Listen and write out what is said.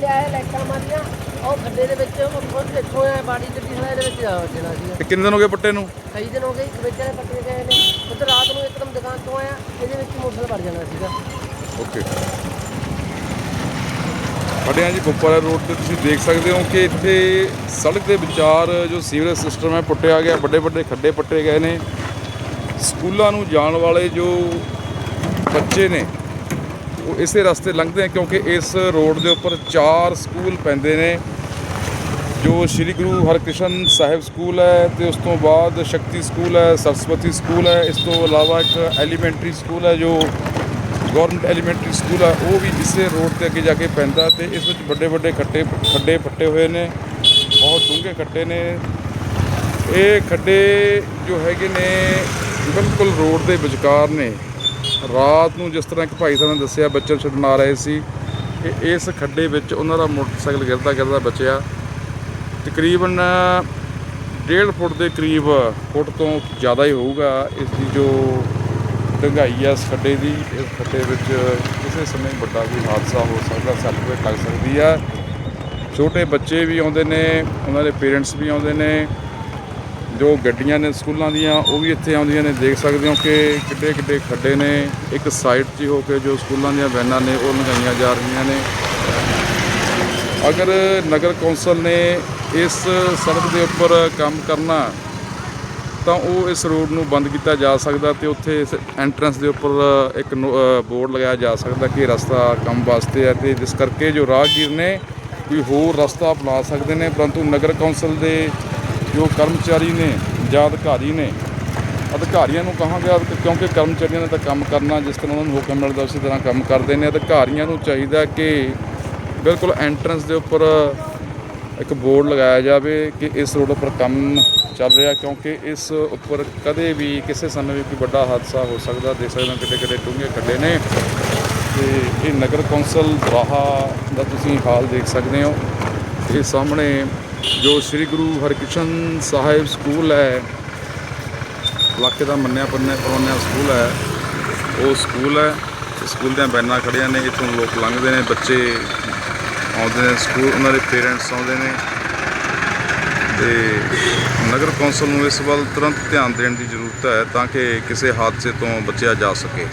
ਲਿਆਇਆ ਲਾਈਟਾਂ ਮਾਰੀਆਂ ਉਹ ਖੱਡੇ ਦੇ ਵਿੱਚ ਉਹ ਦੇਖੋ ਐ ਬਾੜੀ ਗੱਡੀ ਸਾਲਾ ਇਹਦੇ ਵਿੱਚ ਜਾ ਵਜਣਾ ਤੇ ਕਿੰਨੇ ਦਿਨ ਹੋ ਗਏ ਪੱਟੇ ਨੂੰ? ਕਈ ਦਿਨ ਹੋ ਗਏ ਇੱਕ ਵਿੱਚ ਨੇ ਪੱਟੇ ਗਏ ਨੇ। ਉੱਥੇ ਰਾਤ ਨੂੰ ਇੱਕਦਮ ਦੁਕਾਨ ਤੋਂ ਆਇਆ ਇਹਦੇ ਵਿੱਚ ਮੋਟਰ ਵੜ ਜਾਣਾ ਸੀਗਾ। ਓਕੇ। ਆ ਜੀ ਕੁੱਪਰ ਰੋਡ ਤੇ ਤੁਸੀਂ ਦੇਖ ਸਕਦੇ ਹੋ ਕਿ ਇੱਥੇ ਸੜਕ ਦੇ ਵਿਚਾਰ ਜੋ ਸੀਵਰੇਜ ਸਿਸਟਮ ਹੈ ਪੁੱਟਿਆ ਗਿਆ। ਵੱਡੇ ਵੱਡੇ ਖੱਡੇ ਪੱਟੇ ਗਏ ਨੇ। ਸਕੂਲਾਂ ਨੂੰ ਜਾਣ ਵਾਲੇ ਜੋ ਬੱਚੇ ਨੇ ਉਹ ਇਸੇ ਰਸਤੇ ਲੰਘਦੇ ਆ ਕਿਉਂਕਿ ਇਸ ਰੋਡ ਦੇ ਉੱਪਰ ਚਾਰ ਸਕੂਲ ਪੈਂਦੇ ਨੇ, ਜੋ ਸ੍ਰੀ ਗੁਰੂ ਹਰਕ੍ਰਿਸ਼ਨ ਸਾਹਿਬ ਸਕੂਲ ਹੈ ਤੇ ਉਸ ਤੋਂ ਬਾਅਦ ਸ਼ਕਤੀ ਸਕੂਲ ਹੈ, ਸਰਸਵਤੀ ਸਕੂਲ ਹੈ, ਇਸ ਤੋਂ ਇਲਾਵਾ ਇੱਕ ਐਲੀਮੈਂਟਰੀ ਸਕੂਲ ਹੈ, ਜੋ ਗਵਰਨਮੈਂਟ ਐਲੀਮੈਂਟਰੀ ਸਕੂਲ ਹੈ, ਉਹ ਵੀ ਇਸੇ ਰੋਡ ਤੇ ਅੱਗੇ ਜਾ ਕੇ ਪੈਂਦਾ ਤੇ ਇਸ ਵਿੱਚ ਵੱਡੇ ਵੱਡੇ ਖੱਟੇ ਖੱਡੇ ਪੱਟੇ ਹੋਏ ਨੇ, ਬਹੁਤ ਡੂੰਘੇ ਖੱਡੇ ਨੇ। ਇਹ ਖੱਡੇ ਜੋ ਹੈਗੇ ਨੇ ਬਿਲਕੁਲ ਰੋਡ ਦੇ ਵਿਚਕਾਰ ਨੇ। ਰਾਤ ਨੂੰ ਜਿਸ ਤਰ੍ਹਾਂ ਇੱਕ ਭਾਈ ਸਾਹਿਬ ਨੇ ਦੱਸਿਆ ਬੱਚੇ ਨੂੰ ਛੱਡਣ ਆ ਰਹੇ ਸੀ, ਕਿ ਇਸ ਖੱਡੇ ਵਿੱਚ ਉਹਨਾਂ ਦਾ ਮੋਟਰਸਾਈਕਲ ਗਿਰਦਾ ਗਿਰਦਾ ਬਚਿਆ। ਤਕਰੀਬਨ 1.5 ਫੁੱਟ ਦੇ ਕਰੀਬ ਫੁੱਟ ਤੋਂ ਜ਼ਿਆਦਾ ਹੀ ਹੋਊਗਾ ਇਸ ਦੀ ਜੋ ਡੂੰਘਾਈ ਆ ਇਸ ਖੱਡੇ ਦੀ। ਇਸ ਖੱਡੇ ਵਿੱਚ ਕਿਸੇ ਸਮੇਂ ਵੱਡਾ ਕੋਈ ਹਾਦਸਾ ਹੋ ਸਕਦਾ, ਸੱਟ ਲੱਗ ਸਕਦੀ ਆ। ਛੋਟੇ ਬੱਚੇ ਵੀ ਆਉਂਦੇ ਨੇ, ਉਹਨਾਂ ਦੇ ਪੇਰੈਂਟਸ ਵੀ ਆਉਂਦੇ ਨੇ। ਜੋ ਗੱਡੀਆਂ ਨੇ ਸਕੂਲਾਂ ਦੀਆਂ, ਉਹ ਵੀ ਇੱਥੇ ਆਉਂਦੀਆਂ ਨੇ। ਦੇਖ ਸਕਦੇ ਹੋ ਕਿ ਕਿੱਡੇ ਕਿੱਡੇ ਖੱਡੇ ਨੇ। ਇੱਕ ਸਾਈਡ 'ਚ ਹੋ ਕੇ ਜੋ ਸਕੂਲਾਂ ਦੀਆਂ ਵੈਨਾਂ ਨੇ, ਉਹ ਲੰਘਾਈਆਂ ਜਾ ਰਹੀਆਂ ਨੇ। ਅਗਰ ਨਗਰ ਕੌਂਸਲ ਨੇ ਇਸ ਸੜਕ ਦੇ ਉੱਪਰ ਕੰਮ ਕਰਨਾ, ਤਾਂ ਉਹ ਇਸ ਰੋਡ ਨੂੰ ਬੰਦ ਕੀਤਾ ਜਾ ਸਕਦਾ ਤੇ ਉੱਥੇ ਇਸ ਐਂਟਰੈਂਸ ਦੇ ਉੱਪਰ ਇੱਕ ਬੋਰਡ ਲਗਾਇਆ ਜਾ ਸਕਦਾ ਕਿ ਰਸਤਾ ਕੰਮ ਵਾਸਤੇ ਹੈ ਤੇ ਜਿਸ ਕਰਕੇ ਜੋ ਰਾਹਗੀਰ ਨੇ ਕੋਈ ਹੋਰ ਰਸਤਾ ਅਪਣਾ ਸਕਦੇ ਨੇ, ਪਰੰਤੂ ਨਗਰ ਕੌਂਸਲ ਦੇ ਜੋ ਕਰਮਚਾਰੀ ਨੇ, ਜਾਂ ਅਧਿਕਾਰੀ ਨੇ, ਅਧਿਕਾਰੀਆਂ ਨੂੰ ਕਹਾਂਗਾ ਕਿ ਕਿਉਂਕਿ ਕਰਮਚਾਰੀਆਂ ਨੇ ਤਾਂ ਕੰਮ ਕਰਨਾ, ਜਿਸ ਤਰ੍ਹਾਂ ਉਹਨਾਂ ਨੂੰ ਹੁਕਮ ਮਿਲਦਾ, ਉਸੇ ਤਰ੍ਹਾਂ ਕੰਮ ਕਰਦੇ ਨੇ। ਅਧਿਕਾਰੀਆਂ ਨੂੰ ਚਾਹੀਦਾ ਕਿ ਬਿਲਕੁਲ ਐਂਟਰੈਂਸ ਦੇ ਉੱਪਰ ਇੱਕ ਬੋਰਡ ਲਗਾਇਆ ਜਾਵੇ ਕਿ ਇਸ ਰੋਡ ਉੱਪਰ ਕੰਮ ਚੱਲ ਰਿਹਾ, ਕਿਉਂਕਿ ਇਸ ਉੱਪਰ ਕਦੇ ਵੀ ਕਿਸੇ ਸਮੇਂ ਵੀ ਕੋਈ ਵੱਡਾ ਹਾਦਸਾ ਹੋ ਸਕਦਾ। ਦੇਖ ਸਕਦੇ ਹਾਂ ਕਿਤੇ ਕਿਤੇ ਡੂੰਘੇ ਖੱਡੇ ਨੇ। ਤੇ ਇਹ ਨਗਰ ਕੌਂਸਲ ਦਰਾਹਾ ਦਾ ਤੁਸੀਂ ਹਾਲ ਦੇਖ ਸਕਦੇ ਹੋ। ਇਹ ਸਾਹਮਣੇ ਜੋ ਸ੍ਰੀ ਗੁਰੂ ਹਰਕ੍ਰਿਸ਼ਨ ਸਾਹਿਬ ਸਕੂਲ ਹੈ, ਇਲਾਕੇ ਦਾ ਮੰਨਿਆ ਪੰਨਿਆ ਪਰੋਨਿਆ ਸਕੂਲ ਹੈ, ਉਹ ਸਕੂਲ ਹੈ। ਸਕੂਲ ਦੀਆਂ ਬੈਨਾਂ ਖੜੀਆਂ ਨੇ, ਇੱਥੋਂ ਲੋਕ ਲੰਘਦੇ ਨੇ, ਬੱਚੇ ਆਉਂਦੇ ਨੇ ਸਕੂਲ, ਉਹਨਾਂ ਦੇ ਪੇਰੈਂਟਸ ਆਉਂਦੇ ਨੇ। ਤੇ ਨਗਰ ਕੌਂਸਲ ਨੂੰ ਇਸ ਵੱਲ ਤੁਰੰਤ ਧਿਆਨ ਦੇਣ ਦੀ ਜ਼ਰੂਰਤ ਹੈ, ਤਾਂ ਕਿ ਕਿਸੇ ਹਾਦਸੇ ਤੋਂ ਬਚਿਆ ਜਾ ਸਕੇ।